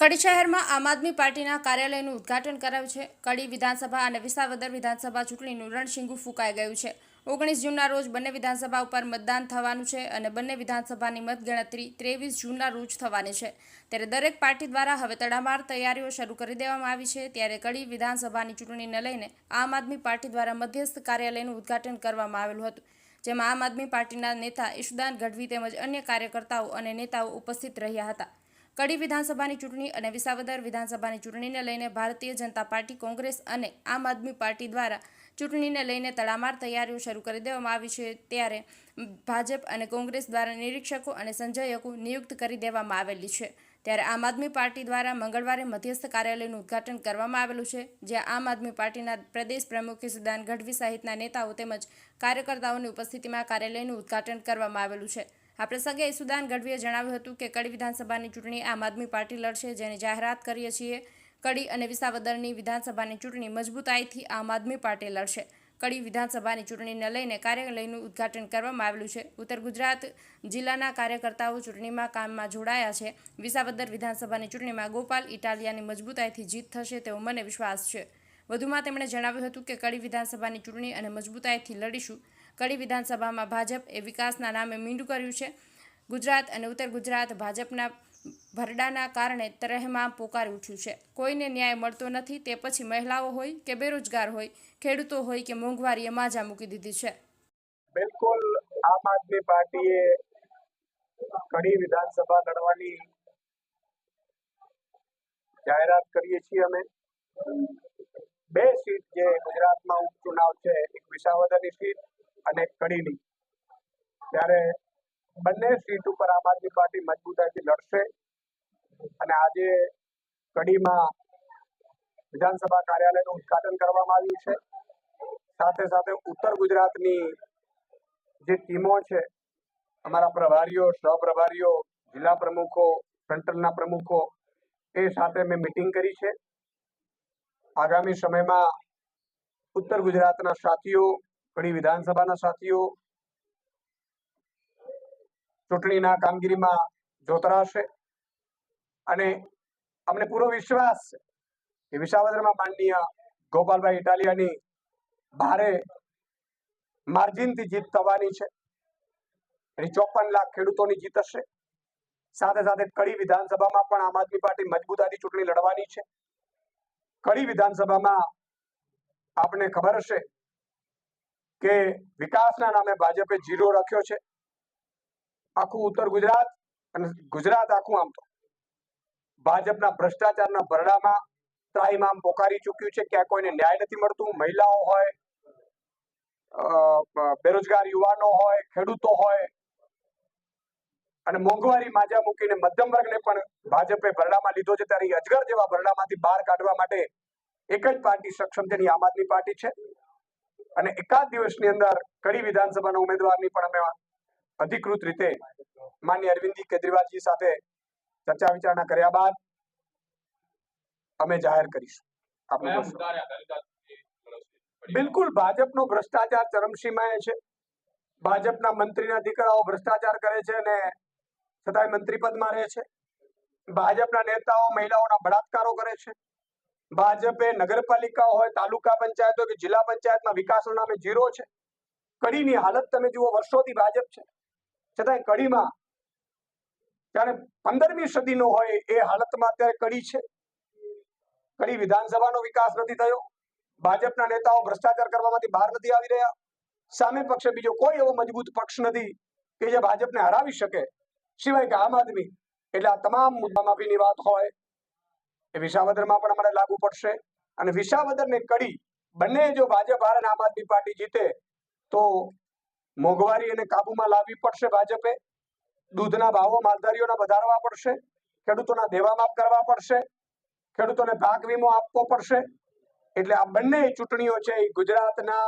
કડી શહેરમાં આમ આદમી પાર્ટીના કાર્યાલયનું ઉદ્ઘાટન કરાયું છે. કડી વિધાનસભા અને વિસાવદર વિધાનસભા ચૂંટણીનું રણશીંગુ ફૂંકાઈ ગયું છે. ઓગણીસ જૂનના રોજ બંને વિધાનસભા ઉપર મતદાન થવાનું છે અને બંને વિધાનસભાની મતગણતરી ત્રેવીસ જૂનના રોજ થવાની છે. ત્યારે દરેક પાર્ટી દ્વારા હવે તડામાર તૈયારીઓ શરૂ કરી દેવામાં આવી છે. ત્યારે કડી વિધાનસભાની ચૂંટણીને લઈને આમ આદમી પાર્ટી દ્વારા મધ્યસ્થ કાર્યાલયનું ઉદ્ઘાટન કરવામાં આવેલું હતું. જેમાં આમ આદમી પાર્ટીના નેતા ઈશુદાન ગઢવી તેમજ અન્ય કાર્યકર્તાઓ અને નેતાઓ ઉપસ્થિત રહ્યા હતા. કડી વિધાનસભાની ચૂંટણી અને વિસાવદર વિધાનસભાની ચૂંટણીને લઈને ભારતીય જનતા પાર્ટી, કોંગ્રેસ અને આમ આદમી પાર્ટી દ્વારા ચૂંટણીને લઈને તડામાર તૈયારીઓ શરૂ કરી દેવામાં આવી છે. ત્યારે ભાજપ અને કોંગ્રેસ દ્વારા નિરીક્ષકો અને સંજયકો નિયુક્ત કરી દેવામાં આવેલી છે. ત્યારે આમ આદમી પાર્ટી દ્વારા મંગળવારે મધ્યસ્થ કાર્યાલયનું ઉદ્ઘાટન કરવામાં આવેલું છે, જ્યાં આમ આદમી પાર્ટીના પ્રદેશ પ્રમુખ સુદાન ગઢવી સહિતના નેતાઓ તેમજ કાર્યકર્તાઓની ઉપસ્થિતિમાં કાર્યાલયનું ઉદ્ઘાટન કરવામાં આવેલું છે. આ પ્રસંગે ઈસુદાન ગઢવીએ જણાવ્યું હતું કે કડી વિધાનસભાની ચૂંટણી આમ આદમી પાર્ટી લડશે, જેની જાહેરાત કરીએ છીએ. કડી અને વિસાવદરની વિધાનસભાની ચૂંટણી મજબૂતાઈથી આમ આદમી પાર્ટી લડશે. કડી વિધાનસભાની ચૂંટણીને લઈને કાર્યાલયનું ઉદ્ઘાટન કરવામાં આવેલું છે. ઉત્તર ગુજરાત જિલ્લાના કાર્યકર્તાઓ ચૂંટણીમાં કામમાં જોડાયા છે. વિસાવદર વિધાનસભાની ચૂંટણીમાં ગોપાલ ઇટાલિયાની મજબૂતાઈથી જીત થશે તેવો મને વિશ્વાસ છે. વધુમાં તેમણે જણાવ્યું હતું કે કડી વિધાનસભાની ચૂંટણી અને મજબૂતાઈથી લડીશું. કડી વિધાનસભામાં ભાજપ એ વિકાસના નામે મીંડું કર્યું છે. ગુજરાત અને ઉત્તર ગુજરાત ભાજપના ભરડાના કારણે તરહેમાં પોકારી ઉઠ્યું છે. કોઈને ન્યાય મળતો નથી, તે પછી મહિલાઓ હોય કે બેરોજગાર હોય, ખેડૂતો હોય કે મોંઘવારીએ માજા મૂકી દીધી છે. બિલકુલ આમ આદમી પાર્ટીએ કડી વિધાનસભા લડવાની જાહેરાત કરીએ છીએ અમે. બે સીટ જે ગુજરાતમાં ઉપચુનાવ છે, એક વિસાવદરની સીટ અને કડીની. ત્યારે બંને સીટ ઉપર આમ આદમી પાર્ટી મજબૂતાઈથી લડશે. અને આજે કડીમાં વિધાનસભા કાર્યાલયનું ઉદ્ઘાટન કરવામાં આવ્યું છે. સાથે સાથે ઉત્તર ગુજરાતની જે ટીમો છે, અમારા પ્રભારીઓ, સહપ્રભારીઓ, જિલ્લા પ્રમુખો, સેન્ટ્રલના પ્રમુખો, એ સાથે મેં મિટિંગ કરી છે. આગામી સમયમાં ઉત્તર ગુજરાતના સાથીઓ કડી વિધાનસભાના સાથીઓ ચૂંટણીના કામગીરીમાં જોતરાશે અને અમને પૂરો વિશ્વાસ છે કે વિસાવદરમાં માનનીય ગોપાલભાઈ ઇટાલિયાની ભારે માર્જિનથી જીત થવાની છે એની ચોપન લાખ ખેડૂતોની જીત હશે. સાથે સાથે કડી વિધાનસભામાં પણ આમ આદમી પાર્ટી મજબૂતાથી ચૂંટણી લડવાની છે. કડી વિધાનસભામાં આપને ખબર હશે કે વિકાસના નામે ભાજપે જીરો રાખ્યો છે. આખું ઉત્તર ગુજરાત અને ગુજરાત આખું આમ તો. ભાજપના ભ્રષ્ટાચારના ભરડામાં ત્રાઈમામ પોકારી ચૂક્યું છે. ક્યાં કોઈને ન્યાય નથી મળતું. મહિલાઓ હોય બેરોજગાર યુવાનો હોય, ખેડૂતો હોય અને મોંઘવારી માજા મૂકીને મધ્યમ વર્ગને પણ ભાજપે ભરડામાં લીધો છે. ત્યારે અજગર જેવા ભરડામાંથી બહાર કાઢવા માટે એક જ પાર્ટી સક્ષમ એની આમ આદમી પાર્ટી છે. અને એકાદ દિવસની અંદર કડી વિધાનસભાના ઉમેદવારની પણ અમે અધિકૃત રીતે માન્ય અરવિંદ કેજરીવાલજી સાથે ચર્ચા વિચારણા કર્યા બાદ અમે જાહેર કરીશું? બિલકુલ ભાજપનો ભ્રષ્ટાચાર ચરમસીમાએ છે. ભાજપના મંત્રીના દીકરાઓ ભ્રષ્ટાચાર કરે છે અને છતાંય મંત્રી પદમાં રહે છે. ભાજપના નેતાઓ મહિલાઓના બળાત્કારો કરે છે. ભાજપે નગરપાલિકાઓ હોય, તાલુકા પંચાયત હોય કે જિલ્લા પંચાયતમાં વિકાસના નામે જીરો છે. કડીની હાલત તમે જુઓ, વર્ષોથી ભાજપ છે. છતાંય કડીમાં ત્યારે પંદરમી સદીનો હોય, એ હાલતમાં અત્યારે કડી છે. કડી વિધાનસભાનો વિકાસ નથી થયો. ભાજપના નેતાઓ ભ્રષ્ટાચાર કરવામાંથી બહાર નથી આવી રહ્યા. સામે પક્ષે બીજો કોઈ એવો મજબૂત પક્ષ નથી કે જે ભાજપને હરાવી શકે. સિવાય કે આમ આદમી. એટલે આ તમામ મુદ્દા માફીની વાત હોય એ વિસાવદરમાં પણ અમારે લાગુ પડશે. અને વિસાવદર ને કડી બંને જો ભાજપ હારે આમ આદમી પાર્ટી જીતે, તો મોંઘવારી એને કાબુમાં લાવવી પડશે ભાજપે. દૂધના ભાવો માલધારીઓના વધારવા પડશે. ખેડૂતોના દેવા માફ કરવા પડશે. ખેડૂતોને પાક વીમો આપવો પડશે. એટલે આ બંને ચૂંટણીઓ છે એ ગુજરાતના